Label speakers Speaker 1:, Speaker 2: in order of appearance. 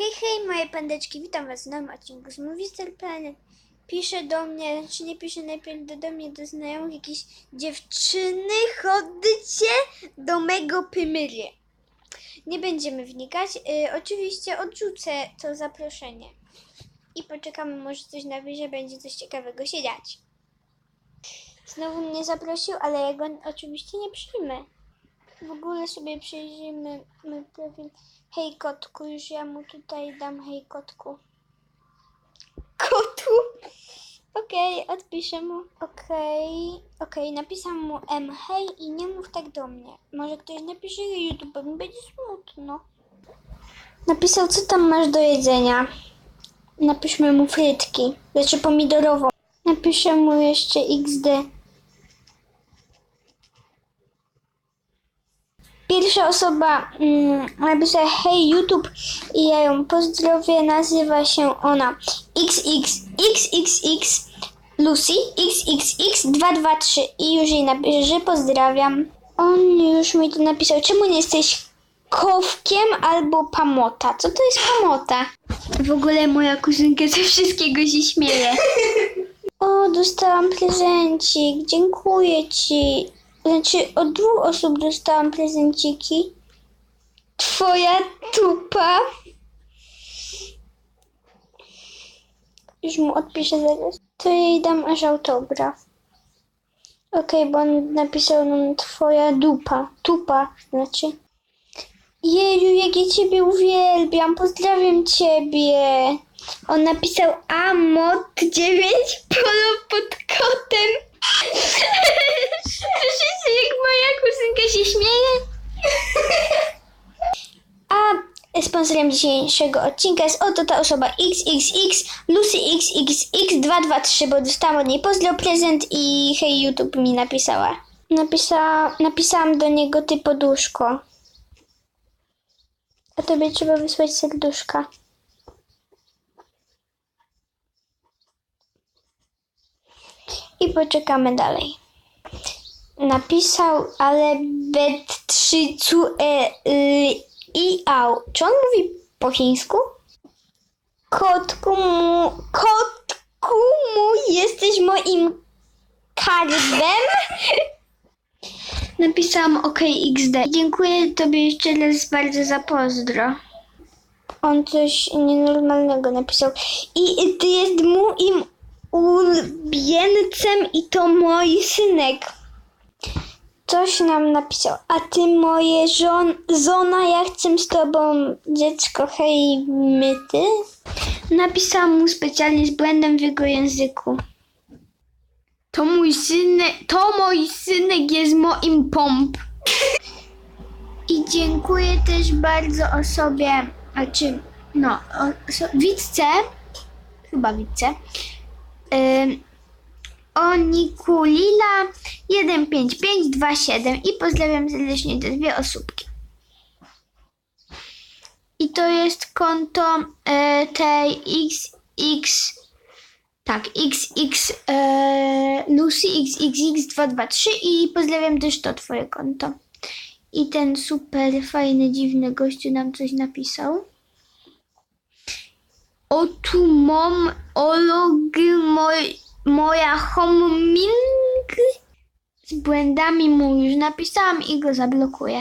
Speaker 1: Hej, hej, moje pandeczki, witam was w nowym odcinku z Movistar Planet. Pisze do mnie, czy nie pisze najpierw do, do mnie, do znajomych jakieś dziewczyny, chodźcie do mego pymyry. Nie będziemy wnikać. Y, oczywiście odrzucę to zaproszenie. I poczekamy, może coś napisze, będzie coś ciekawego się dziać. Znowu mnie zaprosił, ale ja go oczywiście nie przyjmę. W ogóle sobie przejrzymy mój profil. Hej kotku, już ja mu tutaj dam hej kotku. Kotu? Okej, odpiszę mu. Okej, okej, napisałam mu M hej i nie mów tak do mnie. Może ktoś napisze YouTube, mi będzie smutno. Napisał, co tam masz do jedzenia. Napiszmy mu frytki, znaczy pomidorową. Napiszę mu jeszcze XD. Pierwsza osoba mm, napisała hej YouTube i ja ją pozdrowię. Nazywa się ona XXXXX Lucy XXX223 i już jej napiszę, że pozdrawiam. On już mi to napisał. Czemu nie jesteś kowkiem albo pamota? Co to jest pamota? W ogóle moja kuzynka ze wszystkiego się śmieje. O, dostałam prezencik. Dziękuję ci. Znaczy, od dwóch osób dostałam prezenciki. Twoja tupa. Już mu odpiszę zaraz. To jej dam aż autograf. Okej, bo on napisał nam twoja dupa. Tupa, znaczy. Jeju, jak ja ciebie uwielbiam. Pozdrawiam ciebie. On napisał Amot 9 polo pod kotem. Słyszycie, jak moja kuzynka się śmieje? A sponsorem dzisiejszego odcinka jest oto ta osoba XXX Lucy XXX223, bo dostałam od niej pozdro prezent i hej YouTube mi napisała. Napisa, napisałam do niego ty poduszko. A tobie trzeba wysłać serduszka. I poczekamy dalej. Napisał, ale bet 3 cu e, y, i au. Czy on mówi po chińsku? Kotku mu, kotku mu, jesteś moim karbem? Napisałam OK XD. Dziękuję tobie jeszcze raz bardzo za pozdro. On coś nienormalnego napisał. I ty jest moim ulubieńcem i to mój synek. Coś nam napisał. A ty moje żon, żona, ja chcę z tobą dziecko, hej, my ty? Napisałam mu specjalnie z błędem w jego języku. To mój synek, to mój synek jest moim pomp. I dziękuję też bardzo osobie, a czy, no, oso, Witce, chyba Witce, ym, Onikulila 15527 i pozdrawiam serdecznie te dwie osóbki. I to jest konto e, tej XX tak, XX e, Lucy XXX223 i pozdrawiam też to twoje konto. I ten super fajny, dziwny gościu nam coś napisał. O tu mam ology moj, moja homing z błędami mu już napisałam i go zablokuję.